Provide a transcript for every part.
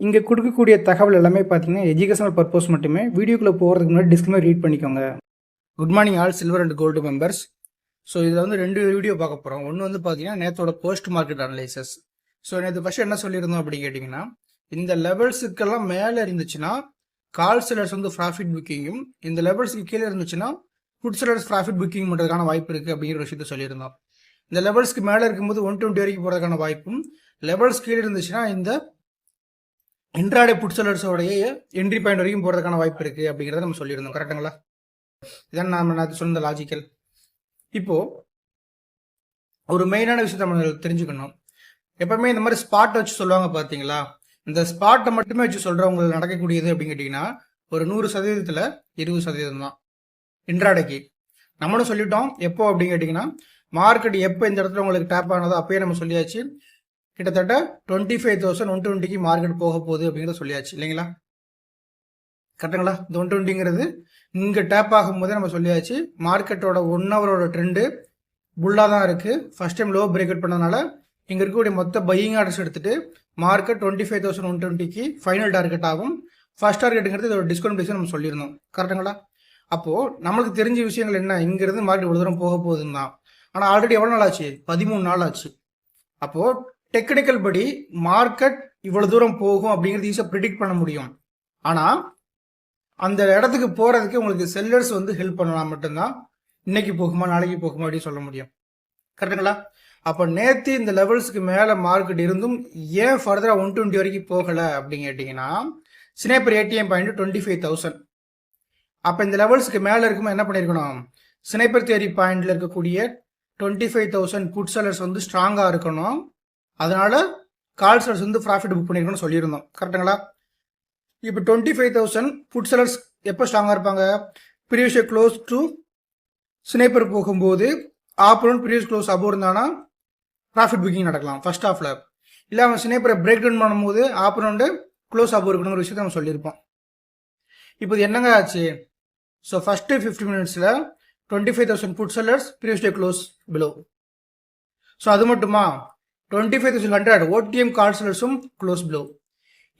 இங்கே கொடுக்கக்கூடிய தகவல் எல்லாமே பார்த்தீங்கன்னா எஜுகேஷனல் பர்பஸ் மட்டுமே. வீடியோக்குள்ளே போகிறதுக்கு முன்னாடி டிஸ்கிளைமர் ரீட் பண்ணிக்கோங்க. Good morning all silver and gold members so இதில் வந்து ரெண்டு வீடியோ பார்க்க போகிறோம் ஒன்று வந்து பார்த்தீங்கன்னா நேற்றோட போஸ்ட் மார்க்கெட் அனலைசஸ் ஸோ நேற்று ஃபஸ்ட் என்ன சொல்லியிருந்தோம் அப்படின்னு கேட்டிங்கன்னா இந்த லெவல்ஸுக்கெல்லாம் மேலே இருந்துச்சுன்னா கால் செலர்ஸ் வந்து ப்ராஃபிட் புக்கிங்கும் இந்த லெவல்ஸ்க்கு கீழே இருந்துச்சுன்னா ஃபுட் செலர்ஸ் ப்ராஃபிட் புக்கிங் பண்ணுறதுக்கான வாய்ப்பு இருக்குது அப்படிங்கிற விஷயத்த சொல்லியிருந்தோம். இந்த லெவல்ஸ்க்கு மேலே இருக்கும்போது ஒன் டுவெண்ட்டி வரைக்கும் போகிறதுக்கான வாய்ப்பும் லெவல்ஸ் கீழே இருந்துச்சுன்னா இந்த இன்ட்ராடே புட் செலர்ஸோடைய என்ட்ரி பாயிண்ட் வரைக்கும் போகிறதுக்கான வாய்ப்பு இருக்குது அப்படிங்கிறத நம்ம சொல்லியிருந்தோம். கரெக்டுங்களா இதான் நம்ம நான் சொன்ன லாஜிக்கல் இப்போது ஒரு மெயினான விஷயத்த நம்ம தெரிஞ்சுக்கணும். எப்பவுமே இந்த மாதிரி ஸ்பாட்டை வச்சு சொல்லுவாங்க பார்த்தீங்களா இந்த ஸ்பாட்டை மட்டுமே வச்சு சொல்கிறவங்களுக்கு நடக்கக்கூடியது அப்படின்னு கேட்டிங்கன்னா ஒரு நூறு சதவீதத்தில் இருபது சதவீதம் தான். இன்ட்ராடைக்கு நம்மளும் சொல்லிட்டோம் எப்போ அப்படின்னு கேட்டிங்கன்னா மார்க்கெட் எப்போ இந்த இடத்துல உங்களுக்கு டேப் ஆனதோ அப்பயே நம்ம சொல்லியாச்சு. கிட்டத்தட்ட டுவெண்ட்டி ஃபைவ் தௌசண்ட் ஒன் டுவெண்ட்டிக்கு மார்க்கெட் போக போகுது அப்படிங்கிறத சொல்லியாச்சு இல்லைங்களா? கரெக்டுங்களா? இந்த ஒன் டுவெண்ட்டிங்கிறது இங்கே டேப் ஆகும்போதே நம்ம சொல்லியாச்சு மார்க்கெட்டோட ஒன் ஹவரோட ட்ரெண்டு புல்லாக தான் இருக்குது first time low break out பண்ணதுனால இங்கே இருக்கக்கூடிய மொத்த பையிங் ஆர்டர்ஸ் எடுத்துட்டு market twenty five thousand one டுவெண்ட்டிக்கு ஃபைனல் டார்கெட் ஆகும். ஃபர்ஸ்ட் டார்கெட்டுங்கிறது இதோட டிஸ்கவுண்ட் பிரைஸ் நம்ம சொல்லியிருந்தோம். கரெக்டுங்களா? அப்போது நம்மளுக்கு தெரிஞ்ச விஷயங்கள் என்ன? இங்கேருந்து மார்க்கெட் இவ்வளோ தூரம் போக போகுதுன்னு தான் ஆனால் ஆல்ரெடி எவ்வளோ நாள் ஆச்சு? பதிமூணு நாள் ஆச்சு. அப்போது டெக்னிக்கல் படி மார்க்கெட் இவ்வளோ தூரம் போகும் அப்படிங்கிறது ஈஸியாக ப்ரிடிக்ட் பண்ண முடியும். ஆனால் அந்த இடத்துக்கு போகிறதுக்கு உங்களுக்கு செல்லர்ஸ் வந்து ஹெல்ப் பண்ணலாம் மட்டும்தான். இன்னைக்கு போகுமா நாளைக்கு போகுமா அப்படின்னு சொல்ல முடியும். கரெக்டுங்களா? அப்போ நேற்று இந்த லெவல்ஸ்க்கு மேலே மார்க்கெட் இருந்தும் ஏன் ஃபர்தராக ஒன் டுவெண்ட்டி வரைக்கும் போகலை அப்படின்னு கேட்டிங்கன்னா sniper ATM point twenty five thousand அப்போ இந்த லெவல்ஸ்க்கு மேலே இருக்கும்போது என்ன பண்ணியிருக்கணும் சினைப்பர் தேரி பாயிண்ட்ல இருக்கக்கூடிய twenty five thousand put sellers வந்து ஸ்ட்ராங்காக இருக்கணும். அதனால கால் செலர்ஸ் வந்து ப்ராஃபிட் புக் பண்ணியிருக்கணும்னு சொல்லியிருந்தோம். கரெக்டுங்களா இப்போ twenty five thousand put sellers எப்போ ஸ்ட்ராங்காக இருப்பாங்க? ப்ரீவியஸ் க்ளோஸ் டு ஸ்னேப்பர் போகும்போது ஆப்பரன் ப்ரீவியஸ் க்ளோஸ் அபோவ் இருந்தானா ப்ராஃபிட் புக்கிங் நடக்கலாம் ஃபர்ஸ்ட் ஆஃபில் இல்லை அவன் ஸ்னேப்பரை பிரேக் டவுன் பண்ணும்போது ஆப்பரண்ட் க்ளோஸ் அபோவ் இருக்கணுங்கிற விஷயத்தை நம்ம சொல்லியிருப்போம். இப்போ இது என்னங்க ஆச்சு? ஸோ ஃபஸ்ட்டு ஃபிஃப்டி மினிட்ஸில் twenty five thousand put sellers previous day close below so அது மட்டுமா? Twenty five thousand hundred OTM call செல்லர்ஸும் close below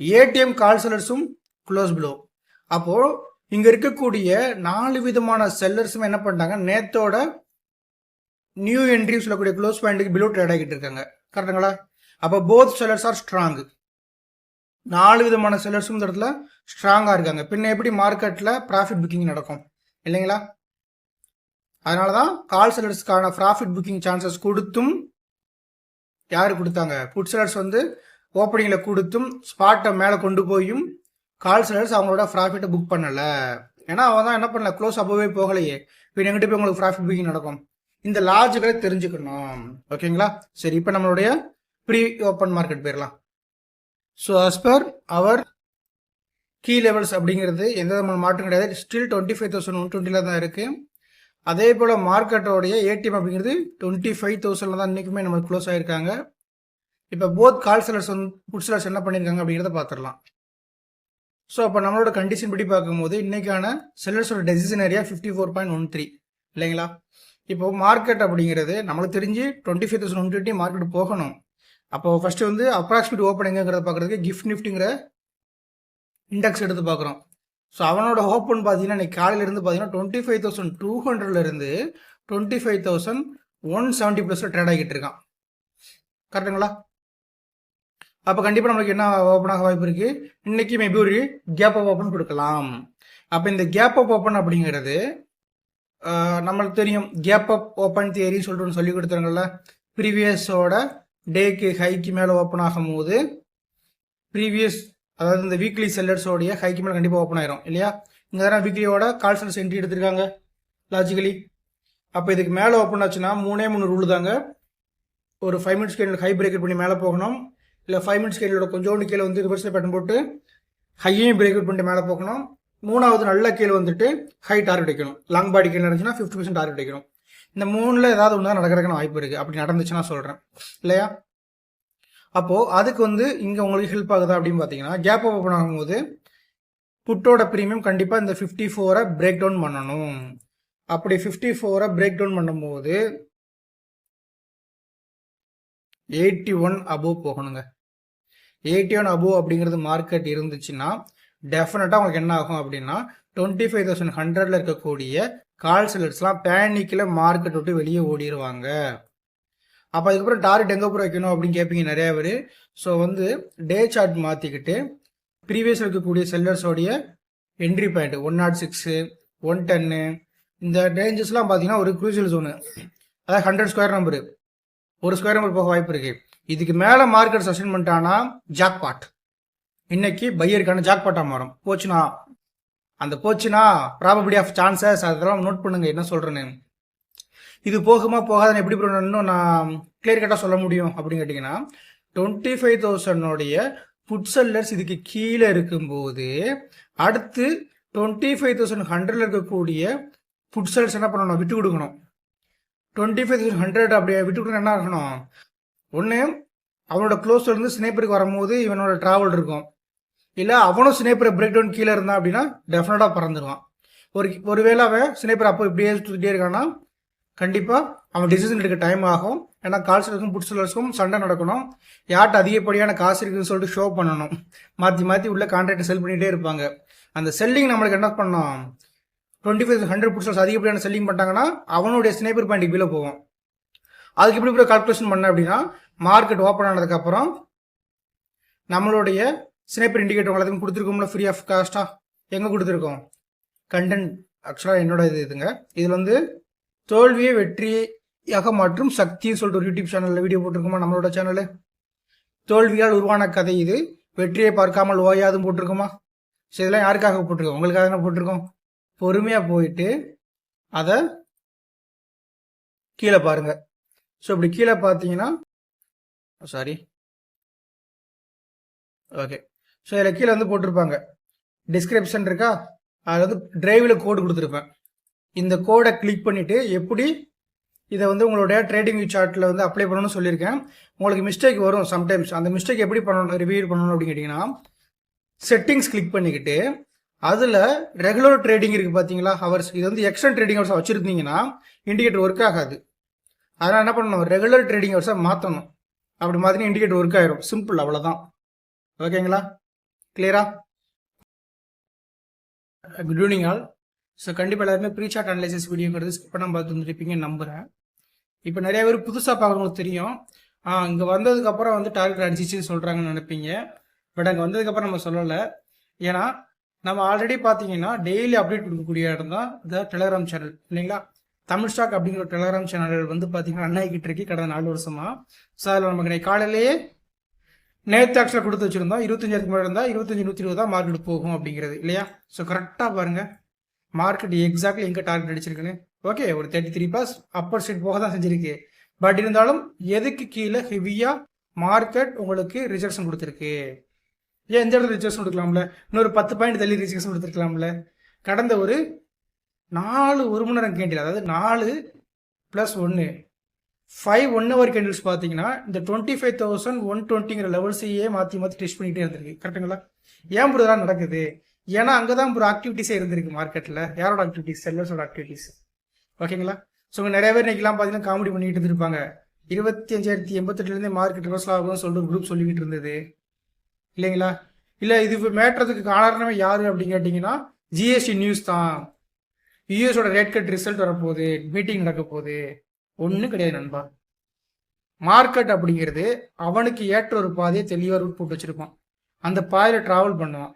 ATM call செல்லர்ஸும் க்ளோஸ் ப்ளோ அப்போது இங்கே இருக்கக்கூடிய நாலு விதமான செல்லர்ஸும் என்ன பண்ணிட்டாங்க? நேத்தோட நியூ என்ட்ரி சொல்லக்கூடிய க்ளோஸ் பாயிண்ட்டுக்கு பிலோ ட்ரேட் ஆகிட்டு இருக்காங்க. கரெக்டுங்களா அப்போ போத் செல்லர்ஸ் ஆர் ஸ்ட்ராங் நாலு விதமான செல்லர்ஸும் இந்த இடத்துல ஸ்ட்ராங்காக இருக்காங்க. பின்ன எப்படி மார்க்கெட்டில் ப்ராஃபிட் புக்கிங் நடக்கும்? இல்லைங்களா? அதனால தான் கால் செல்லர்ஸ்க்கான ப்ராஃபிட் புக்கிங் சான்சஸ் கொடுத்தும் யார் கொடுத்தாங்க? ஃபுட் செல்லர்ஸ் வந்து ஓப்பனிங்கில் கொடுத்தும் ஸ்பாட்டை மேலே கொண்டு போயும் கால் செல்லர்ஸ் அவங்களோட ப்ராஃபிட்டை புக் பண்ணலை. ஏன்னா அவன் தான் என்ன பண்ணல? க்ளோஸ் அப்போவே போகலையே. இப்போ எங்கிட்ட போய் உங்களுக்கு ப்ராஃபிட் புக்கிங் நடக்கும். இந்த லாஜிக்கலை தெரிஞ்சுக்கணும். ஓகேங்களா சரி இப்போ நம்மளுடைய ப்ரீ ஓப்பன் மார்க்கெட் போயிடலாம். So as per our key levels அப்படிங்கிறது எந்த விதமான மாற்றம் கிடையாது. Still twenty five thousand one டுவெண்ட்டியில் தான் இருக்குது அதே போல் மார்க்கெட்டோடைய ஏடிஎம் அப்படிங்கிறது டுவெண்ட்டி ஃபைவ் தௌசண்டில் தான் இன்றைக்குமே நம்ம க்ளோஸ் ஆகிருக்காங்க இப்போ போத் கால் செலர்ஸ் வந்து புட் செலர்ஸ் என்ன பண்ணியிருக்காங்க அப்படிங்கிறத பார்த்துடலாம் ஸோ அப்போ நம்மளோட கண்டிஷன் படி பார்க்கும்போது இன்றைக்கான செல்லர்ஸோட decision area fifty four point one three இல்லைங்களா? இப்போ மார்க்கெட் அப்படிங்கிறது நம்மளுக்கு தெரிஞ்சு twenty five thousand one twenty market போகணும். அப்போ ஃபஸ்ட்டு வந்து அப்ராக்சிமேட் ஓப்பன் எங்கிறத பார்க்குறதுக்கு கிஃப்ட் நிஃப்ட்டுங்கிற இண்டெக்ஸ் எடுத்து பார்க்குறோம். ஸோ அவனோட ஓப்பன் பார்த்தீங்கன்னா இன்னைக்கு காலையிலேருந்து பார்த்தீங்கன்னா டுவெண்ட்டி ஃபைவ் தௌசண்ட் டூ ஹண்ட்ரட்லேருந்து twenty five thousand one seventy ப்ளஸில் ட்ரேட் ஆகிட்டு இருக்கான். கரெக்டுங்களா அப்போ கண்டிப்பாக நம்மளுக்கு என்ன ஓப்பன் ஆக வாய்ப்பு இருக்குது இன்றைக்கி மேபி ஒரு கேப் ஆஃப் ஓப்பன் கொடுக்கலாம். அப்போ இந்த கேப் ஆஃப் ஓப்பன் அப்படிங்கிறது நம்மளுக்கு தெரியும். கேப் அப் ஓப்பன் தியரின்னு சொல்லிட்டு ஒன்று சொல்லி கொடுத்தாங்கல்ல ப்ரீவியஸோட டேக்கு ஹைக்கு மேலே ஓப்பன் ஆகும்போது ப்ரீவியஸ் அதாவது இந்த வீக்லி செல்லர்ஸோடைய ஹைக்கு மேலே கண்டிப்பாக ஓப்பன் ஆயிரும் இல்லையா? இங்கே தானே வீக்லியோட கால் செல்ஸ் என்ட்ரி எடுத்திருக்காங்க லாஜிக்கலி அப்போ இதுக்கு மேலே ஓப்பன் ஆச்சுன்னா மூணே மூணு ரூல் தாங்க ஒரு five minutes candle high break பண்ணி மேலே போகணும். இல்லை ஃபைவ் மினிட்ஸ் கேண்டிலோட கொஞ்சோண்டு கீழே வந்து ரிவர்ஸில் பேட்டன் போட்டு ஹையையும் பிரேக் பண்ணிட்டு மேலே போகணும். மூணாவது நல்ல கீழே வந்துட்டு ஹை டார்கெட் அடிக்கணும். லாங் பாடி கீழே இருந்துச்சுன்னா ஃபிஃப்டி பர்சன்ட் டார்கெட் அடிக்கணும். இந்த மூணில் ஏதாவது ஒன்று தான் நடக்கிறதுக்கான வாய்ப்பு இருக்குது அப்படி நடந்துச்சுன்னா சொல்கிறேன் இல்லையா? அப்போது அதுக்கு வந்து இங்கே உங்களுக்கு ஹெல்ப் ஆகுதா அப்படின்னு பார்த்தீங்கன்னா கேப் ஓப்பன் ஆகும்போது புட்டோட ப்ரீமியம் கண்டிப்பாக இந்த ஃபிஃப்டி ஃபோரை பிரேக் டவுன் பண்ணணும். அப்படி ஃபிஃப்டி ஃபோரை பிரேக் டவுன் பண்ணும்போது எயிட்டி ஒன் அபோவ் போகணுங்க. எயிட்டி ஒன் அபோவ் அப்படிங்கிறது மார்க்கெட் இருந்துச்சுன்னா டெஃபினட்டாக உங்களுக்கு என்ன ஆகும் அப்படின்னா டுவெண்ட்டி ஃபைவ் தௌசண்ட் ஹண்ட்ரட்ல இருக்கக்கூடிய கால் செல்லர்ஸ்லாம் பேனிக்கில் மார்க்கெட் விட்டு வெளியே ஓடிடுவாங்க அப்போ அதுக்கப்புறம் டார்கெட் எங்கே போய் வைக்கணும் அப்படின்னு கேட்பீங்க நிறைய பேர். ஸோ வந்து டே சார்ட் மாற்றிக்கிட்டு ப்ரீவியஸ் இருக்கக்கூடிய செல்லர்ஸோடைய entry point one nought six one டென்னு இந்த ரேஞ்சஸ்லாம் பார்த்தீங்கன்னா ஒரு குரூசியல் ஜோனு அதாவது ஹண்ட்ரட் ஸ்கொயர் நம்பரு ஒரு ஸ்கொயர் நம்பர் போக வாய்ப்பு இருக்குது இதுக்கு மேலே மார்க்கெட் சஸ்டெயின் ஜாக் ஜாக்பாட் இன்னைக்கு பையருக்கான ஜாக்பாட்டாக மாறும். போச்சுனா அந்த போச்சுனா ப்ராபபிலிட்டி ஆஃப் சான்சஸ் அதெல்லாம் நோட் பண்ணுங்க என்ன சொல்கிறேன்னு இது போகுமா போகாதுன்னு எப்படி பண்ணணும் இன்னும் நான் கிளியர் கட்டாக சொல்ல முடியும் அப்படின்னு கேட்டிங்கன்னா டுவெண்ட்டி ஃபைவ் தௌசண்டோடைய ஃபுட் செல்லர்ஸ் இதுக்கு கீழே இருக்கும்போது அடுத்து டுவெண்ட்டி ஃபைவ் தௌசண்ட் ஹண்ட்ரடில் இருக்கக்கூடிய ஃபுட் செல்லர்ஸ் என்ன பண்ணணும்? விட்டு கொடுக்கணும். டுவெண்ட்டி ஃபைவ் தௌசண்ட் ஹண்ட்ரட் அப்படியே விட்டு கொடுக்கணும் என்ன ஆகணும்? ஒன்று அவனோட க்ளோஸ்லேருந்து ஸ்னேப்பருக்கு வரும்போது இவனோட ட்ராவல் இருக்கும். இல்லை அவனும் ஸ்னேப்பர் பிரேக் டவுன் கீழே இருந்தான் அப்படின்னா டெஃபினட்டாக பறந்துடுவான் ஒரு ஒருவேளை அவன் ஸ்னேப்பர் அப்போ இப்படியே சுற்றிட்டே இருக்கான்னா கண்டிப்பாக அவன் டிசிஷன் எடுக்க டைம் ஆகும். ஏன்னா கால்சலுக்கும் புட்சலர்ஸ்க்கும் சண்டை நடக்கணும். யார்கிட்ட அதிகப்படியான காசு இருக்குதுன்னு சொல்லிட்டு ஷோ பண்ணணும். மாற்றி மாற்றி உள்ள கான்ட்ராக்டை செல் பண்ணிகிட்டே இருப்பாங்க. அந்த செல்லிங் நம்மளுக்கு என்ன பண்ணோம் டுவெண்ட்டி ஃபைவ் ஹண்ட்ரட் புட்சலர்ஸ் அதிகப்படியான செல்லிங் பண்ணிட்டாங்கன்னா அவனுடைய ஸ்னேப்பர் பாயிண்ட் கீழே போகும். அதுக்கு எப்படி இப்படி கால்குலேஷன் பண்ண அப்படின்னா மார்க்கெட் ஓப்பன் ஆனதுக்கப்புறம் நம்மளுடைய ஸ்னேப்பர் இண்டிகேட்டர் எல்லாத்துக்கும் கொடுத்துருக்கோம்ல ஃப்ரீ ஆஃப் காஸ்ட்டாக எங்கே கொடுத்துருக்கோம்? கண்டென்ட் ஆக்சுவலாக என்னோட இது இதுங்க. இதில் வந்து தோல்வியை வெற்றியாக மற்றும் சக்தின்னு சொல்லிட்டு ஒரு யூடியூப் சேனலில் வீடியோ போட்டிருக்கோமா நம்மளோட சேனலு தோல்வியால் உருவான கதை இது. வெற்றியை பார்க்காமல் ஓயாதும் போட்டிருக்கோமா? சரி இதெல்லாம் யாருக்காக போட்டிருக்கோம்? உங்களுக்காக தானே போட்டிருக்கோம். பொறுமையாக போயிட்டு அதை கீழே பாருங்க. ஸோ இப்படி கீழே பார்த்தீங்கன்னா சாரி ஓகே ஸோ இதில் கீழே வந்து போட்டிருப்பாங்க. டிஸ்கிரிப்ஷன் இருக்கா? அதில் வந்து டிரைவில் கோடு கொடுத்துருப்பேன். இந்த கோடை கிளிக் பண்ணிவிட்டு எப்படி இதை வந்து உங்களுடைய ட்ரேடிங் சார்ட்டில் வந்து அப்ளை பண்ணணும்னு சொல்லியிருக்கேன். உங்களுக்கு மிஸ்டேக் வரும் சம்டைம்ஸ் அந்த மிஸ்டேக் எப்படி பண்ணணும் ரிவியூ பண்ணணும் அப்படின்னு கேட்டிங்கன்னா செட்டிங்ஸ் கிளிக் பண்ணிக்கிட்டு அதில் ரெகுலர் ட்ரேடிங் இருக்குது பார்த்தீங்களா ஹவர்ஸ் இது வந்து எக்ஸ்ட்ரா ட்ரேடிங் ஹவர்ஸ் வச்சுருந்தீங்கன்னா இண்டிகேட்டர் ஒர்க் ஆகாது. அதனால் என்ன பண்ணணும் ரெகுலர் ட்ரேடிங் ஹவர்ஸை மாற்றணும் அப்படி மாதிரி இண்டிகேட்டர் ஒர்க் ஆயிரும். சிம்பிள் அவ்வளோதான் ஓகேங்களா கிளியரா குட் ஈவினிங் ஆல் ஸோ கண்டிப்பாக எல்லாருமே ப்ரீ சார்ட் அனலைசிஸ் வீடியோங்கிறது ஸ்கிப் பண்ணாம பார்த்து வந்துருப்பீங்கன்னு நம்புகிறேன் இப்போ நிறைய பேர் புதுசாக பார்க்குறவங்களுக்கு தெரியும். ஆ இங்கே வந்ததுக்கப்புறம் வந்து டார்கெட் அடிச்சிச்சுன்னு சொல்கிறாங்கன்னு நினைப்பீங்க. பட் அங்கே வந்ததுக்கப்புறம் நம்ம சொல்லலை. ஏன்னா நம்ம ஆல்ரெடி பார்த்தீங்கன்னா டெய்லி அப்டேட் கொடுக்கக்கூடிய இடம் தான் இந்த டெலகிராம் சேனல் இல்லைங்களா? தமிழ் ஸ்டாக் அப்படிங்கிற டெலகிராம் சேனல் வந்து பார்த்தீங்கன்னா அண்ணாக்கிட்டு இருக்கு. கடந்த நாலு வருஷமா. ஸோ அதில் நமக்கு இன்னைக்கு காலையிலேயே நேற்று ஆக்சுவலாக கொடுத்து வச்சிருந்தோம். இருபத்தஞ்சாயிரத்துக்கு மேலே இருந்தால் இருபத்தஞ்சி நூற்றி இருபது தான் மார்க்கெட் போகும் அப்படிங்கிறது. இல்லையா? ஸோ கரெக்டாக பாருங்கள் மார்க்கெட் எக்ஸாக்ட்லி எங்கே டார்கெட் அடிச்சிருக்குன்னு? ஓகே ஒரு thirty three pass upper side போக தான் செஞ்சிருக்கு. பட் இருந்தாலும் எதுக்கு கீழே ஹெவியாக மார்க்கெட் உங்களுக்கு ரிஜெக்ஷன் கொடுத்துருக்கு? ஏன் எந்த இடத்துல ரிஜெக்ஷன் கொடுக்கலாம்ல? இன்னொரு பத்து பாயிண்ட் தள்ளி ரிஜெக்ஷன் கொடுத்துருக்கலாம்ல? கடந்த ஒரு நாலு ஒரு மணி நேரம் கேண்டில் அதாவது நாலு ப்ளஸ் ஒன்று ஃபைவ் ஒன் ஹவர் கேண்டில்ஸ் பார்த்தீங்கன்னா இந்த டுவெண்ட்டி ஃபைவ் தௌசண்ட் ஒன் டுவெண்ட்டிங்கிற லெவல்ஸையே மாற்றி மாற்றி டெஸ்ட் பண்ணிகிட்டே இருந்திருக்கு. கரெக்டுங்களா ஏன் இப்படிதான் நடக்குது? ஏன்னா அங்கே தான் ப்ரோ ஆக்டிவிட்டிஸே இருந்திருக்கு மார்க்கெட்டில் யாரோட ஆக்டிவிட்டிஸ் செல்லர்ஸோட ஆக்டிவிட்டிஸ் ஓகேங்களா? ஸோ நிறைய பேர் இன்றைக்கெலாம் பார்த்தீங்கன்னா காமெடி பண்ணிக்கிட்டு இருந்திருப்பாங்க. இருபத்தி அஞ்சாயிரத்தி எண்பத்தெட்டுலேருந்தே மார்க்கெட் ரோஸ் ஆகும்னு சொல்லிட்டு ஒரு குரூப் சொல்லிக்கிட்டு இருந்தது. இல்லைங்களா? இல்லை இது மேட்டுறதுக்கு காரணமே யார் அப்படின்னு கேட்டிங்கன்னா ஜிஎஸ்டி நியூஸ் தான். யூஎஸோட ரேட் கட் ரிசல்ட் வரப்போகுது. மீட்டிங் நடக்க போகுது. ஒன்றும் கிடையாது நண்பா. மார்க்கெட் அப்படிங்கிறது அவனுக்கு ஏற்ற ஒரு பாதையை தெளிவாக ரூட் போட்டு வச்சுருப்பான். அந்த பாதையில் ட்ராவல் பண்ணுவான்.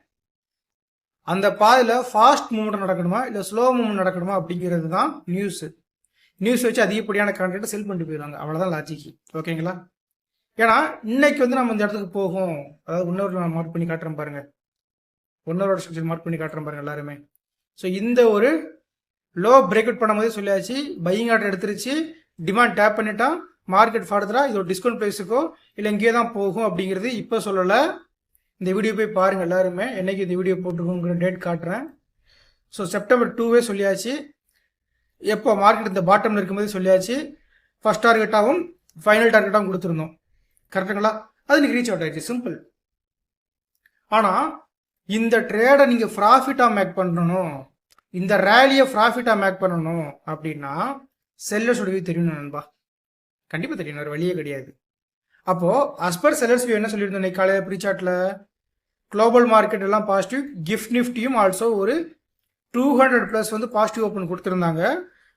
அந்த பாதையில் ஃபாஸ்ட் மூவ்மெண்ட் நடக்கணுமா இல்லை ஸ்லோ மூவ்மெண்ட் நடக்கணுமா அப்படிங்கிறது தான் நியூஸ் நியூஸ் வச்சு அதிகப்படியான கான்டெக்ட் செல் பண்ணிட்டு போயிடுவாங்க. அவ்வளோதான் லாஜிக் ஓகேங்களா ஏன்னா இன்னைக்கு வந்து நம்ம இந்த இடத்துக்கு போகும். அதாவது இன்னொரு நான் மார்க் பண்ணி காட்டுறேன் பாருங்க. இன்னொரு ஸ்ட்ரக்சர் மார்க் பண்ணி காட்டுறேன் பாருங்க எல்லாருமே. ஸோ இந்த ஒரு லோ பிரேக் அவுட் பண்ணும்போதே சொல்லியாச்சு. பையிங் ஆர்டர் எடுத்துருச்சு. டிமாண்ட் டேப் பண்ணிட்டா மார்க்கெட் ஃபார்தரா இது ஒரு டிஸ்கவுண்ட் ப்ரைஸுக்கோ இல்லை இங்கேயே தான் போகும் அப்படிங்கிறது இப்போ சொல்லலை. இந்த வீடியோ போய் பாருங்கள் எல்லாருமே. என்னைக்கு இந்த வீடியோ போட்டிருக்கோங்கிற டேட் காட்டுறேன். ஸோ செப்டம்பர் டூவே சொல்லியாச்சு. எப்போ மார்க்கெட் இந்த பாட்டமில் இருக்கும்போது சொல்லியாச்சு. ஃபஸ்ட் டார்கெட்டாகவும் ஃபைனல் டார்கெட்டாகவும் கொடுத்துருந்தோம். கரெக்டுங்களா அது இன்னைக்கு ரீச் அவுட் ஆயிடுச்சு. சிம்பிள் ஆனால் இந்த ட்ரேடை நீங்கள் ப்ராஃபிட்டாக மேக் பண்ணணும். இந்த ரேலியை ப்ராஃபிட்டாக மேக் பண்ணணும் அப்படின்னா செல்லர்ஸோட வியூ தெரியணும் நண்பா. கண்டிப்பாக தெரியணும் வேறு வழியே கிடையாது. அப்போ அஸ்பர் செல்லர்ஸ் வியூ என்ன சொல்லியிருந்தோம் இன்னைக்கு காலையில் ப்ரீசார்ட்டில் குளோபல் மார்க்கெட் எல்லாம் பாசிட்டிவ் கிஃப்ட் நிஃப்டியும் ஆல்சோ ஒரு டூ ஹண்ட்ரட் ப்ளஸ் வந்து பாசிட்டிவ் ஓப்பன் கொடுத்துருந்தாங்க.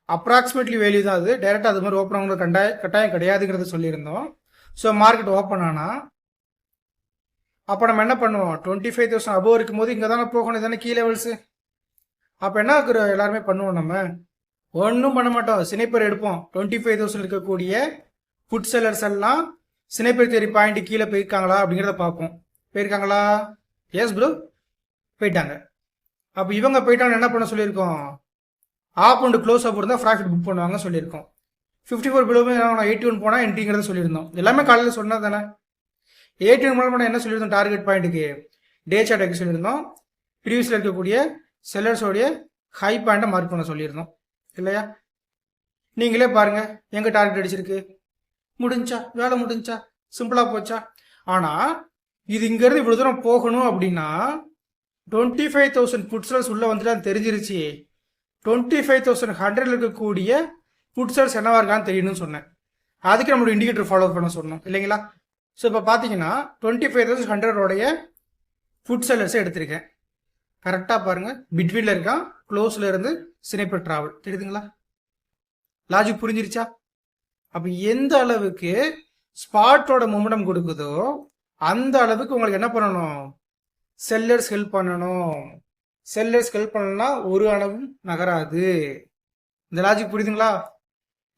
அப்ராக்சிமேட்லி வேல்யூ தான் அது. டைரெக்டாக அது மாதிரி ஓப்பன் ஆகணும் கண்டாய கட்டாயம் கிடையாதுங்கிறத சொல்லியிருந்தோம். ஸோ மார்க்கெட் ஓப்பன் ஆனால் அப்போ நம்ம என்ன பண்ணுவோம்? டுவெண்ட்டி ஃபைவ் தௌசண்ட் அபோவ் இருக்கும்போது இங்கே தானே போகணும் இதானே கீ லெவல்ஸு அப்போ என்ன இருக்கிற எல்லாருமே பண்ணுவோம் நம்ம. ஒன்றும் பண்ண மாட்டோம். சினைப்பர் எடுப்போம். டுவெண்ட்டி ஃபைவ் தௌசண்ட் இருக்கக்கூடிய ஃபுட் செல்லர்ஸ் எல்லாம் சினைப்பர் தேரி பாயிண்ட் கீழே போயிருக்காங்களா அப்படிங்கிறத பார்ப்போம். போயிருக்காங்களா? எஸ் ப்ரோ போயிட்டாங்க. அப்போ இவங்க போயிட்டாங்க என்ன பண்ண சொல்லியிருக்கோம்? ஆப் அண்ட் க்ளோஸ் அப் இருந்தால் ப்ராஃபிட் புக் பண்ணுவாங்க சொல்லியிருக்கோம். Fifty four below eighty one போனால் என்ட்ரிங்கிறத சொல்லியிருந்தோம். எல்லாமே காலையில் சொன்னது தானே? எயிட்டி ஒன் போனால் என்ன சொல்லியிருந்தோம்? டார்கெட் பாயிண்ட்டுக்கு டே சார்ட் சொல்லியிருந்தோம். ப்ரீவியஸில் இருக்கக்கூடிய செல்லர்ஸோடைய ஹை பாயிண்ட்டை மார்க் பண்ண சொல்லியிருந்தோம். இல்லையா? நீங்களே பாருங்கள் எங்கே டார்கெட் அடிச்சிருக்கு? முடிஞ்சா வேலை முடிஞ்சா சிம்பிளாக போச்சா? ஆனால் இது இங்கேருந்து இவ்வளோ தூரம் போகணும் அப்படின்னா டுவெண்ட்டி ஃபைவ் தௌசண்ட் ஃபுட்சல்ஸ் உள்ளே வந்துட்டு தெரிஞ்சிருச்சு. டுவெண்ட்டி ஃபைவ் தௌசண்ட் ஹண்ட்ரட் இருக்கக்கூடிய ஃபுட்சல்ஸ் என்னவா இருக்கான்னு தெரியணும்னு சொன்னேன். அதுக்கு நம்மளோட இண்டிகேட்டர் ஃபாலோ பண்ண சொன்னோம். இல்லைங்களா? ஸோ இப்போ பார்த்தீங்கன்னா டுவெண்ட்டி ஃபைவ் தௌசண்ட் ஹண்ட்ரடோடைய ஃபுட் செல்லர்ஸை எடுத்திருக்கேன். கரெக்டாக பாருங்கள் பிட்வீனில் இருக்கான் க்ளோஸில் இருந்து சினைப்பர் ட்ராவல் தெரியுதுங்களா? லாஜிக் புரிஞ்சிருச்சா? அப்போ எந்த அளவுக்கு ஸ்பாட்டோட மூமெண்டம் கொடுக்குதோ அந்த அளவுக்கு உங்களுக்கு என்ன பண்ணணும்? செல்லர்ஸ் ஹெல்ப் பண்ணணும். செல்லர்ஸ் ஹெல்ப் பண்ணலன்னா ஒரு அளவும் நகராது. இந்த லாஜிக் புரியுதுங்களா?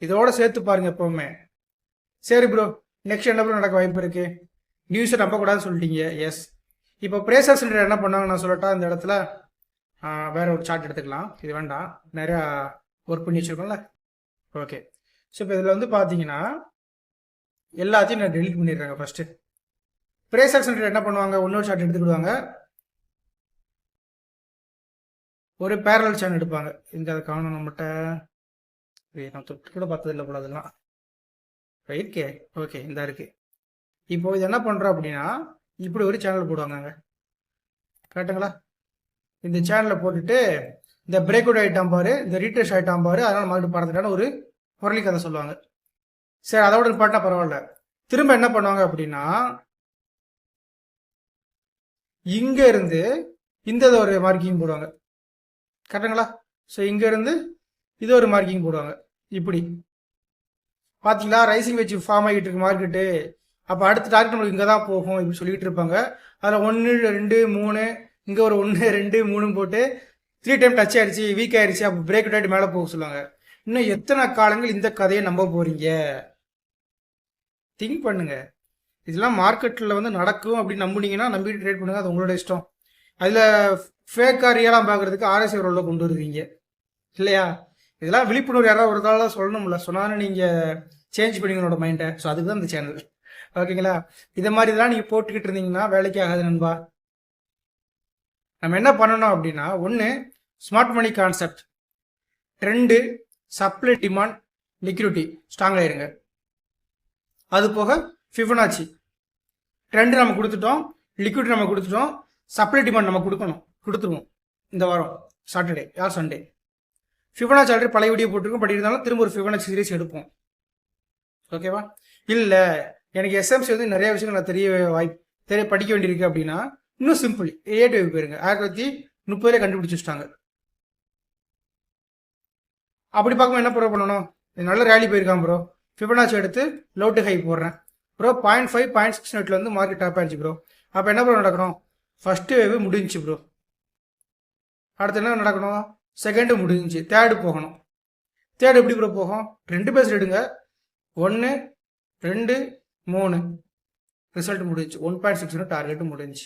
இதோட சேர்த்து பாருங்க எப்பவுமே. சரி ப்ரோ நெக்ஸ்ட் என்ன ப்ரோ நடக்க வாய்ப்பு இருக்கு? நியூஸை நம்பக்கூடாதுன்னு சொல்லிட்டீங்க. எஸ் இப்போ பிரேசர் சிலிண்டர் என்ன பண்ணாங்க நான் சொல்லட்டா இந்த இடத்துல வேற ஒரு சார்ட் எடுத்துக்கலாம். இது வேண்டாம். நிறையா ஒர்க் பண்ணி வச்சிருக்கோம்ல. ஓகே ஸோ இப்போ இதில் வந்து பார்த்தீங்கன்னா எல்லாத்தையும் நான் டெலிட் பண்ணிடுறேங்க ஃபர்ஸ்ட்டு பிரேசர் சென்டர் என்ன பண்ணுவாங்க? இன்னொரு சார்ட் எடுத்துக்கிடுவாங்க ஒரு பேரல் சேனல் எடுப்பாங்க. இங்கே அதை காணும் நம்மகிட்ட நான் தொட்டு கூட பார்த்ததில்ல போல அதெல்லாம். இருக்கே ஓகே இந்த இருக்கு. இப்போ இது என்ன பண்ணுறோம் அப்படின்னா இப்படி ஒரு சேனல் போடுவாங்க கரெக்டுங்களா இந்த சேனலை போட்டுட்டு இந்த பிரேக் அவுட் ஆகிட்டான் பாரு இந்த ரீட்ரெஷ் ஆகிட்டான் பாரு அதனால மறுபடியும் பறந்துட்டான ஒரு பொருளி கதை சொல்லுவாங்க. சரி அதோட பாட்டா பரவாயில்ல. திரும்ப என்ன பண்ணுவாங்க அப்படின்னா இங்க இருந்து இந்த ஒரு மார்க்கிங் போடுவாங்க. கரெக்டுங்களா ஸோ இங்க இருந்து இது ஒரு மார்க்கிங் போடுவாங்க. இப்படி. பாத்தீங்களா? ரைசிங் வச்சு ஃபார்ம் ஆகிட்டு இருக்கு மார்க்கெட்டு அப்போ அடுத்த டார்கெட் நம்மளுக்கு இங்கே தான் போகும் இப்படி சொல்லிட்டு இருப்பாங்க. அதில் ஒன்று ரெண்டு மூணு இங்கே ஒரு ஒன்று ரெண்டு மூணு போட்டு த்ரீ டைம் டச் ஆயிடுச்சு வீக் ஆயிடுச்சு அப்போ பிரேக் ஆகிட்டு மேலே போக சொல்லுவாங்க. இன்னும் எத்தனை காலங்கள் இந்த கதையை நம்ப போறீங்க? திங்க் பண்ணுங்க. இதெல்லாம் மார்க்கெட்டில் வந்து நடக்கும் அப்படின்னு நம்புனீங்கன்னா நம்பிட்டு ட்ரேட் பண்ணுங்க. அது உங்களோட இஷ்டம். அதில் ஃபேக்காக ரியலாக பார்க்கறதுக்கு ஆர்எஸ்ஐ ரோலில் கொண்டு வருவீங்க. இல்லையா? இதெல்லாம் விழிப்புணர்வு யாராவது ஒரு காலம் சொல்லணும்ல. சொன்னாலும் நீங்கள் சேஞ்ச் பண்ணிக்கணும் மைண்டை ஸோ அதுக்கு தான் இந்த சேனல் ஓகேங்களா? இதை மாதிரி இதெல்லாம் நீங்கள் போட்டுக்கிட்டு இருந்தீங்கன்னா வேலைக்கு ஆகாது நண்பா. நம்ம என்ன பண்ணணும் அப்படின்னா ஒன்று ஸ்மார்ட் மணி கான்செப்ட் ரெண்டு சப்ளை டிமாண்ட் லிக்யூரிட்டி ஸ்ட்ராங்காக இருங்க. அது போக ஃபிஃபனாச்சி ரெண்டு நம்ம கொடுத்துட்டோம். லிக்விட் நம்ம கொடுத்துட்டோம். சப்ளை டிமாண்ட் நம்ம கொடுக்கணும். கொடுத்துருவோம். இந்த வாரம் சாட்டர்டே யார் சண்டே ஃபிஃபனாச்சி ஆல்ரெடி பழைய வீடியோ போட்டிருக்கோம். பட் இருந்தாலும் திரும்ப ஒரு ஃபிஃபனாச்சி சீரீஸ் எடுப்போம். ஓகேவா இல்லை எனக்கு எஸ்எம்சி வந்து நிறைய விஷயங்கள் நான் தெரிய வாய்ப்பு தெரிய படிக்க வேண்டியிருக்கு அப்படின்னா இன்னும் சிம்பிள் ஏட் போயிருங்க. ஆயிரத்தி தொள்ளாயிரத்தி முப்பதுலேயே கண்டுபிடிச்சு வச்சிட்டாங்க அப்படி பார்க்கும்போது என்ன ப்ரோ பண்ணணும்? நல்ல ரேலி போயிருக்கான் ப்ரோ ஃபிபனாச்சி எடுத்து லோ டு ஹை போடுறேன். Bro point five point six நெட்டில் வந்து மார்க்கெட் டாப் ஆயிடுச்சு ப்ரோ அப்போ என்ன ப்ரோ நடக்கணும்? ஃபஸ்ட்டு வேவ் முடிஞ்சு ப்ரோ அடுத்து என்ன நடக்கணும்? செகண்டு முடிஞ்சு தேர்டு போகணும். தேர்டு எப்படி ப்ரோ போகும்? ரெண்டு பேஸ் எடுங்க. ஒன்று ரெண்டு மூணு. ரிசல்ட் முடிஞ்சு ஒன் பாயிண்ட் சிக்ஸ் டார்கெட்டும் முடிஞ்சு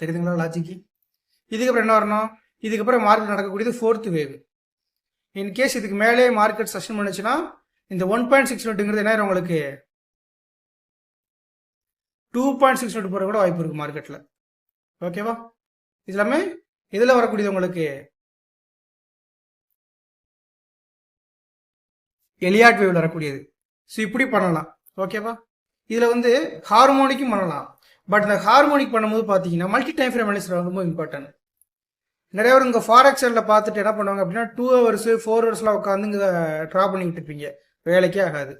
தெரியுதுங்களா லாஜிக்கு இதுக்கப்புறம் என்ன வரணும்? இதுக்கப்புறம் மார்க்கெட் நடக்கக்கூடியது ஃபோர்த்து வேவ் இன்கேஸ் இதுக்கு மேலே மார்க்கெட் சஸ்டன் பண்ணுச்சுன்னா இந்த ஒன் பாயிண்ட் சிக்ஸ் நோட்டுங்கிறது என்ன உங்களுக்கு? டூ பாயிண்ட் சிக்ஸ் நோட்டு போகிற கூட வாய்ப்பு இருக்கு மார்க்கெட்டில் ஓகேவா இது எல்லாமே இதில் வரக்கூடியது உங்களுக்கு. எலியாட் வேவ்ல வரக்கூடியது. ஸோ இப்படி பண்ணலாம். ஓகேவா இதில் வந்து ஹார்மோனிக்கும் பண்ணலாம். பட் இந்த ஹார்மோனிக் பண்ணும்போது பார்த்தீங்கன்னா மல்டி டைம் ஃப்ரேம் அனாலிசிஸ் ரொம்ப இம்பார்ட்டன்ட் நிறைய பேர் இங்கே ஃபாரெக்ஸரில் பார்த்துட்டு என்ன பண்ணுவாங்க அப்படின்னா டூ ஹவர்ஸ் ஃபோர் ஹவர்ஸ்லாம் உட்காந்து இங்கே ட்ரா பண்ணிக்கிட்டு இருப்பீங்க. வேலைக்கே ஆகாது.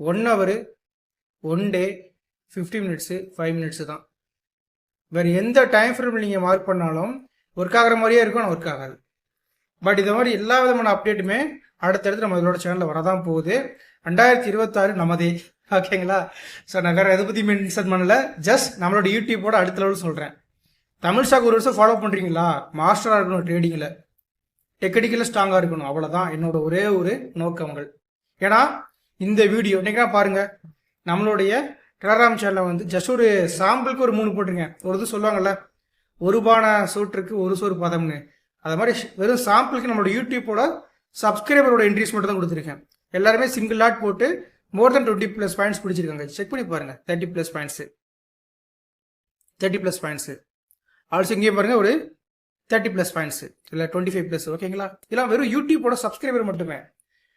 One hour one day fifty minutes five minutes தான். வேறு எந்த டைம் ஃப்ரேம் நீங்கள் மார்க் பண்ணாலும் ஒர்க் ஆகிற மாதிரியே இருக்கும் ஆனால் ஒர்க் ஆகாது. பட் இதை மாதிரி எல்லா விதமான அப்டேட்டுமே அடுத்தடுத்து நம்ம இதோட சேனலில் வரதான் போகுது. ரெண்டாயிரத்தி இருபத்தாறு நமதே. ஓகேங்களா ஸோ நான் வேறு எதை பற்றி மென்ஷன் பண்ணல. ஜஸ்ட் நம்மளோட யூடியூப்போட அடுத்த லெவல் சொல்கிறேன் தமிழ் ஸ்டாக் ஒரு வருஷம் ஃபாலோ பண்ணுறீங்களா மாஸ்டராக இருக்கணும் ட்ரேடிங்கில் டெக்னிக்கலாக ஸ்ட்ராங்காக இருக்கணும். அவ்வளோதான் என்னோட ஒரே ஒரு நோக்கங்கள். ஏன்னா இந்த வீடியோ இன்னைக்கு பாருங்க. நம்மளுடைய டெலகிராம் சேனலில் வந்து ஜஸ்ட் ஒரு சாம்பிளுக்கு ஒரு மூணு போட்டிருங்க ஒரு இது சொல்லுவாங்கல்ல ஒரு பான சூட்டுருக்கு ஒரு சோறு பதம்னு. அது மாதிரி வெறும் சாம்பிளுக்கு நம்மளோட யூடியூப்போட சப்ஸ்கிரைபரோட என்ட்ரிஸ் மட்டும் தான் கொடுத்துருக்கேன். எல்லாருமே சிங்கிள் லாட் போட்டு more then twenty plus points பிடிச்சிருக்காங்க. செக் பண்ணி பாருங்க. Thirty plus points thirty plus points also இங்கேயும் பாருங்க ஒரு தேர்ட்டி ப்ளஸ் பாயிண்ட்ஸு இல்லை டுவெண்ட்டி ஃபைவ் ப்ளஸ் ஓகேங்களா இதெல்லாம் வெறும் யூடியூப்போட சப்ஸ்கிரைபர் மட்டுமே.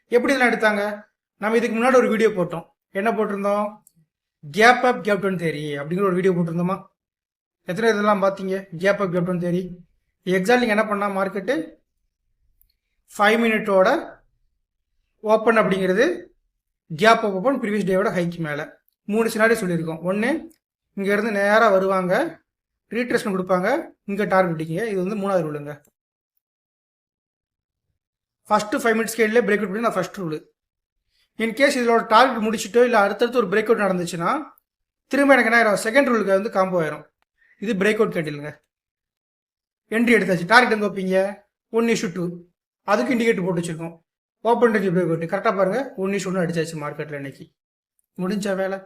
எப்படி இதெல்லாம் எடுத்தாங்க? நம்ம இதுக்கு முன்னாடி ஒரு வீடியோ போட்டோம். என்ன போட்டிருந்தோம்? Gap up gap down theory அப்படிங்கிற ஒரு வீடியோ போட்டிருந்தோமா? எத்தனை இதெல்லாம் பார்த்தீங்க? Gap up gap down theory exam நீங்கள் என்ன பண்ணால் மார்க்கெட்டு ஃபைவ் மினிட்டோட ஓப்பன் அப்படிங்கிறது கேப் அப் ஓப்பன் ப்ரீவியஸ் டேவோட ஹைக்கு மேலே. மூணு சினாரி சொல்லியிருக்கோம். ஒன்று இங்கேருந்து நேராக வருவாங்க. ரீட்ரெஸ்ட் கொடுப்பாங்க. இங்கே டார்கெட் இது வந்து மூணாவது ரூலுங்க ஃபஸ்ட்டு ஃபைவ் மினிட்ஸ் ஸ்கேட்லேயே பிரேக் அவுட் பண்ணி நான் ஃபஸ்ட் ரூல் இன்கேஸ் இதோட டார்கெட் முடிச்சுட்டோ இல்லை அடுத்தடுத்து ஒரு பிரேக் அவுட் நடந்துச்சுன்னா திரும்ப எனக்கு என்ன ஆயிரும்? செகண்ட் ரூலுக்கு வந்து காம்போ ஆயிரும். இது பிரேக் அவுட் கேட்டிலுங்க என்ட்ரி எடுத்தாச்சு. டார்கெட் எங்கே வைப்பீங்க? ஒன் இஷ்யூ டூ அதுக்கு இண்டிகேட்டர் போட்டு வச்சுருக்கோம். ஓப்பன் ரேஞ்ச் பிரேக் அவுட் கரெக்டாக பாருங்கள் ஒன் இஷ்யூ ஒன்று அடிச்சாச்சு மார்க்கெட்டில் இன்னைக்கு. முடிஞ்சா வேலை.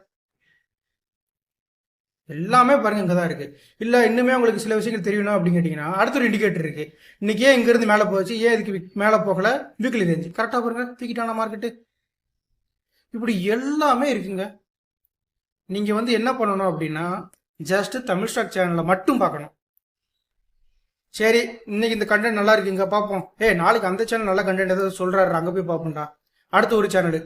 எல்லாமே பாருங்க இங்கே தான் இருக்கு. இல்லை இன்னுமே உங்களுக்கு சில விஷயங்கள் தெரியணும் அப்படின்னு கேட்டிங்கன்னா அடுத்த ஒரு இண்டிகேட்டர் இருக்கு. இன்னைக்கு ஏன் இங்கேருந்து மேலே போச்சு ஏன் இதுக்கு மேலே போகல? Weekly range. கரெக்டாக பாருங்க தூக்கிட்டான மார்க்கெட்டு இப்படி எல்லாமே இருக்குங்க. நீங்கள் வந்து என்ன பண்ணணும் அப்படின்னா ஜஸ்ட் தமிழ் ஸ்டாக் சேனலில் மட்டும் பார்க்கணும். சரி இன்னைக்கு இந்த கண்டென்ட் நல்லா இருக்குங்க பார்ப்போம். ஏ நாளைக்கு அந்த சேனல் நல்ல கண்டென்ட் ஏதாவது சொல்கிறாரு அங்கே போய் பார்ப்போம்டா. அடுத்த ஒரு சேனல்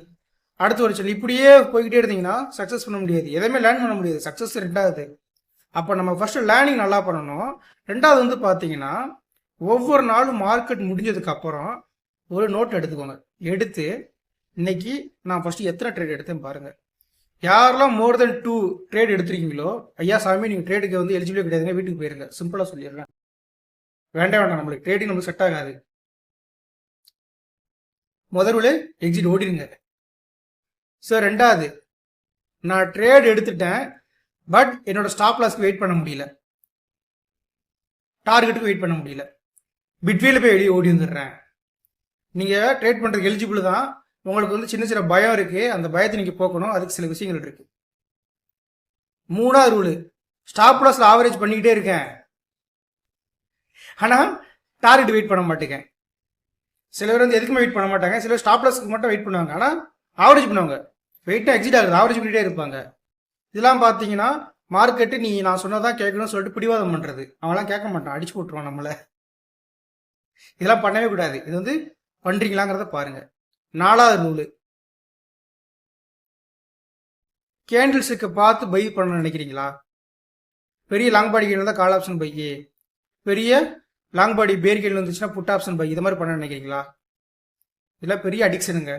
அடுத்து ஒரு சேனல் இப்படியே போய்கிட்டே இருந்தீங்கன்னா சக்ஸஸ் பண்ண முடியாது. எதையுமே லேர்ன் பண்ண முடியாது. சக்ஸஸ் ரெண்டாவது அப்போ நம்ம ஃபர்ஸ்ட் லேர்னிங் நல்லா பண்ணணும். ரெண்டாவது வந்து பார்த்தீங்கன்னா ஒவ்வொரு நாளும் மார்க்கெட் முடிஞ்சதுக்கு அப்புறம் ஒரு நோட் எடுத்துக்கோங்க. எடுத்து இன்னைக்கு நான் ஃபர்ஸ்ட் எத்தனை ட்ரேட் எடுத்தேன் பாருங்க. யாரெல்லாம் மோர் தென் டூ ட்ரேட் எடுத்துருக்கீங்களோ ஐயா சாமி நீங்கள் ட்ரேடுக்கு வந்து எலிஜிபிளே கிடையாதுங்க வீட்டுக்கு போயிருங்க. சிம்பிளாக சொல்லிடுறேன். வேண்டாம் வேண்டாம் நம்மளுக்கு ட்ரேடிங் நம்மளுக்கு செட் ஆகாது. முதல்ல எக்ஸிட் ஓடிடுங்க சார் ரெண்டாவது நான் ட்ரேட் எடுத்துட்டேன் பட் என்னோட ஸ்டாப் லாஸ்க்கு வெயிட் பண்ண முடியல. டார்கெட்டுக்கு வெயிட் பண்ண முடியல. பிட்வீல போய் வெளியே ஓடி வந்துடுறேன். நீங்கள் ட்ரேட் பண்ணுறதுக்கு எலிஜிபிள் தான். உங்களுக்கு வந்து சின்ன சின்ன பயம் இருக்குது அந்த பயத்தை நீங்கள் போக்கணும். அதுக்கு சில விஷயங்கள் இருக்கு. மூணாவது ரூலு ஸ்டாப் லாஸில் ஆவரேஜ் பண்ணிக்கிட்டே இருக்கேன். ஆனால் டார்கெட் வெயிட் பண்ண மாட்டேங்க. சில பேர் வந்து எதுக்குமே வெயிட் பண்ண மாட்டாங்க. சில ஸ்டாப் லாஸ்க்கு மட்டும் வெயிட் பண்ணுவாங்க. ஆனால் ஆவரேஜ் பண்ணுவாங்க. வெயிட்டாக எக்ஸிட் ஆகுது. ஆவரேஜ் பண்ணிட்டே இருப்பாங்க. இதெல்லாம் பார்த்தீங்கன்னா மார்க்கெட்டு நீ நான் சொன்னதான் கேட்கணும்னு சொல்லிட்டு பிடிவாதம் பண்ணுறது அவன்லாம் கேட்க மாட்டான். அடிச்சு போட்டுருவான் நம்மளை. இதெல்லாம் பண்ணவே கூடாது. இது வந்து பண்ணுறீங்களாங்கிறத பாருங்க. நாலாவது நூல். கேண்டில்ஸுக்கு பார்த்து பை பண்ண நினைக்கிறீங்களா? பெரிய லாங் பாடி கீழே இருந்தால் கால் ஆப்ஷன் பையே பெரிய லாங் பாடி பேர் கீழே வந்துச்சுன்னா புட் ஆப்ஷன் பை இது மாதிரி பண்ண நினைக்கிறீங்களா? இதெல்லாம் பெரிய அடிக்ஷனுங்க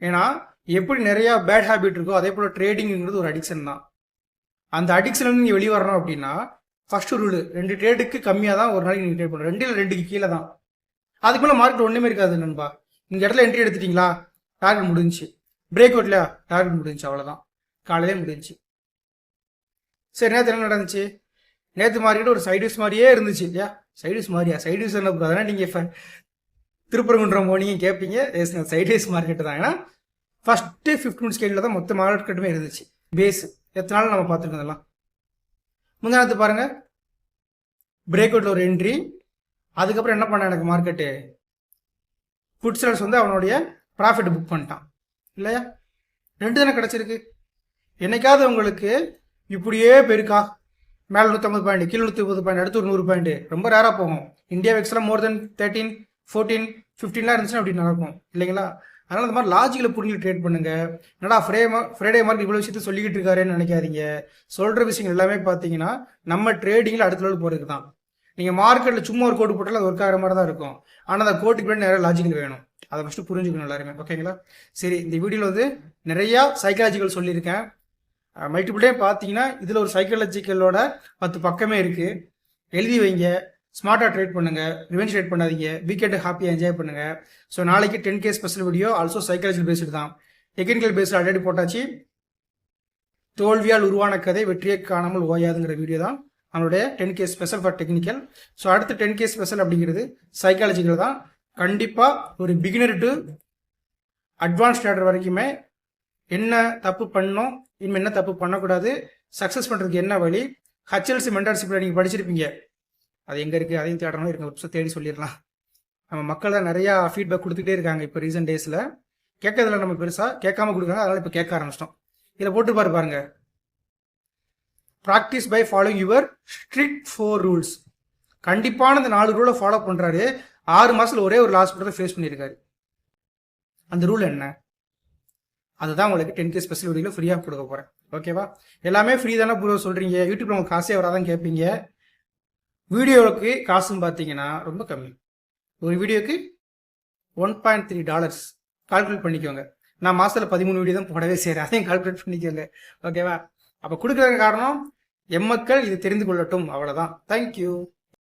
ஏன்னா எப்படி நிறையா பேட் ஹேபிட் இருக்கோ அதே போல் ட்ரேடிங்கிறது ஒரு அடிக்ஷன் தான். அந்த அடிக்ஷன் நீங்கள் வெளியே வரணும் அப்படின்னா ஃபர்ஸ்ட் ரூலு ரெண்டு ட்ரேடுக்கு கம்மியாக தான் ஒரு நாளைக்கு நீங்கள் ட்ரேட் பண்ணணும். ரெண்டில் ரெண்டுக்கு கீழே தான். அதுக்கு மேலே மார்க்கெட் ஒன்றுமே இருக்காது நண்பா. இந்த இடத்துல என்ட்ரி எடுத்துட்டீங்களா? டார்கெட் முடிஞ்சு பிரேக் அவுட்லையா டார்கெட் முடிஞ்சு அவ்வளோதான் காலையிலே முடிஞ்சு சரி நேற்று என்ன நடந்துச்சு? நேற்று மார்க்கெட் ஒரு சைடியூஸ் மாதிரியே இருந்துச்சு இல்லையா? சைடிஸ் மாதிரியா? சைடியூஸ் என்ன கூடாதுன்னா நீங்கள் இப்போ திருப்பரங்குன்றம் போனீங்க கேட்பீங்க சைடியூஸ் மார்க்கெட் தான். ஏன்னா ஃபஸ்ட்டு ஃபிஃப்டி மினிட்ஸ் ஸ்கேலில் தான் மொத்த மார்க்கெட்டுமே இருந்துச்சு. பேஸ் எத்தனை நாள் நம்ம பார்த்துட்டு இதெல்லாம்? முந்தானத்து பாருங்கள் பிரேக் அவுட்டில் ஒரு என்ட்ரி அதுக்கப்புறம் என்ன பண்ண எனக்கு மார்க்கெட்டு ஃபுட் செலர்ஸ் வந்து அவனுடைய ப்ராஃபிட் புக் பண்ணிட்டான். இல்லையா? ரெண்டு தானே கிடச்சிருக்கு. என்னைக்காவது உங்களுக்கு இப்படியே பெருக்கா? மேலே நூற்றம்பது பாயிண்ட் கீழே நூற்றி முப்பது பாயிண்ட் அடுத்து ஒரு நூறு பாயிண்ட் ரொம்ப ரேராக போகும். இந்தியா வெக்ஸ்லாம் மோர் தென் தேர்ட்டீன் ஃபோர்டீன் ஃபிஃப்டீன்லாம் இருந்துச்சுன்னா அப்படி நடக்கும். இல்லைங்களா? அதனால் இந்த மாதிரி லாஜிக்கில் புரிஞ்சு ட்ரேட் பண்ணுங்கள் என்னடா ஃப்ரே ஃப்ரைடே மாதிரி இவ்வளோ விஷயத்த சொல்லிக்கிட்டு இருக்காருன்னு நினைக்காதீங்க. சொல்கிற விஷயங்கள் எல்லாமே பார்த்தீங்கன்னா நம்ம ட்ரேடிங்கில் அடுத்த லெவல் போகிறதுக்கு தான். நீங்கள் மார்க்கெட்டில் சும்மா ஒரு கோட்டு போட்டாலும் அது ஒர்க் ஆகிற மாதிரி தான் இருக்கும். ஆனால் அந்த கோட்டுக்கு பின்னாடி நிறைய லாஜிக்கல் வேணும். அதை ஃபஸ்ட்டு புரிஞ்சுக்கணும் எல்லாருமே. ஓகேங்களா சரி இந்த வீடியோவில் வந்து நிறையா சைக்காலஜிக்கல் சொல்லியிருக்கேன். மல்டிபிள் டைம் பார்த்தீங்கன்னா இதில் ஒரு சைக்காலஜிக்கலோட பத்து பக்கமே இருக்குது எழுதி வைங்க. ஸ்மார்ட்டாக ட்ரேட் பண்ணுங்க. ரிவெஞ்ச் ட்ரேட் பண்ணாதீங்க. வீக்கெண்டு ஹாப்பியாக என்ஜாய் பண்ணுங்கள் ஸோ நாளைக்கு ten K special video also psychology based தான். டெக்னிக்கல் பேஸில் ஆல்ரெடி போட்டாச்சு. தோல்வியால் உருவான கதை வெற்றியை காணாமல் ஓயாதுங்கிற வீடியோ தான் நம்மளுடைய ten K special for technical so அடுத்து டென் கே ஸ்பெஷல் அப்படிங்கிறது சைக்காலஜிக்கல் தான். கண்டிப்பாக ஒரு பிகினர் டு அட்வான்ஸ் ஸ்டாண்டர்ட் வரைக்குமே என்ன தப்பு பண்ணணும் இனிமேல் என்ன தப்பு பண்ணக்கூடாது சக்ஸஸ் பண்ணுறதுக்கு என்ன வழி ஹச்எல்சி மென்டர்ஷிப்பில் நீங்கள் படிச்சிருப்பீங்க. அது எங்கே இருக்குது அதையும் தேடணும் இருக்க வெப்சைட் தேடி சொல்லிடலாம். நம்ம மக்கள் தான் நிறையா ஃபீட்பேக் கொடுத்துட்டே இருக்காங்க இப்போ ரீசெண்ட் டேஸில் கேட்கறதுல நம்ம பெருசாக கேட்காம கொடுக்குறாங்க அதனால் இப்போ கேட்க ஆரம்பிச்சிட்டோம். இதில் போட்டு பாரு பாருங்க. Practice by following your strict four rules கண்டிப்பான அந்த நாலு ரூலை ஃபாலோ பண்ணுறாரு ஆறு மாதத்தில் ஒரே ஒரு லாஸ் மட்டும் ஃபேஸ் பண்ணியிருக்காரு. அந்த ரூல் என்ன? அதுதான் உங்களுக்கு டென் கே ஸ்பெஷல் வீடியோவில் ஃப்ரீயாக கொடுக்க போகிறேன் ஓகேவா எல்லாமே ஃப்ரீ தானே ப்ரோ சொல்கிறீங்க யூடியூப்ல உங்களுக்கு காசே வராதான் கேட்பீங்க வீடியோவுக்கு காசுன்னு பார்த்தீங்கன்னா ரொம்ப கம்மி. ஒரு வீடியோக்கு one point three dollars calculate பண்ணிக்கோங்க. நான் மாதத்தில் பதிமூணு வீடியோ தான் போடவே செய்கிறேன் அதையும் கால்குலேட் பண்ணிக்கோங்க. ஓகேவா அப்போ கொடுக்குற காரணம் எம்மக்கள் இது தெரிந்து கொள்ளட்டும். அவ்வளோதான் தேங்க்யூ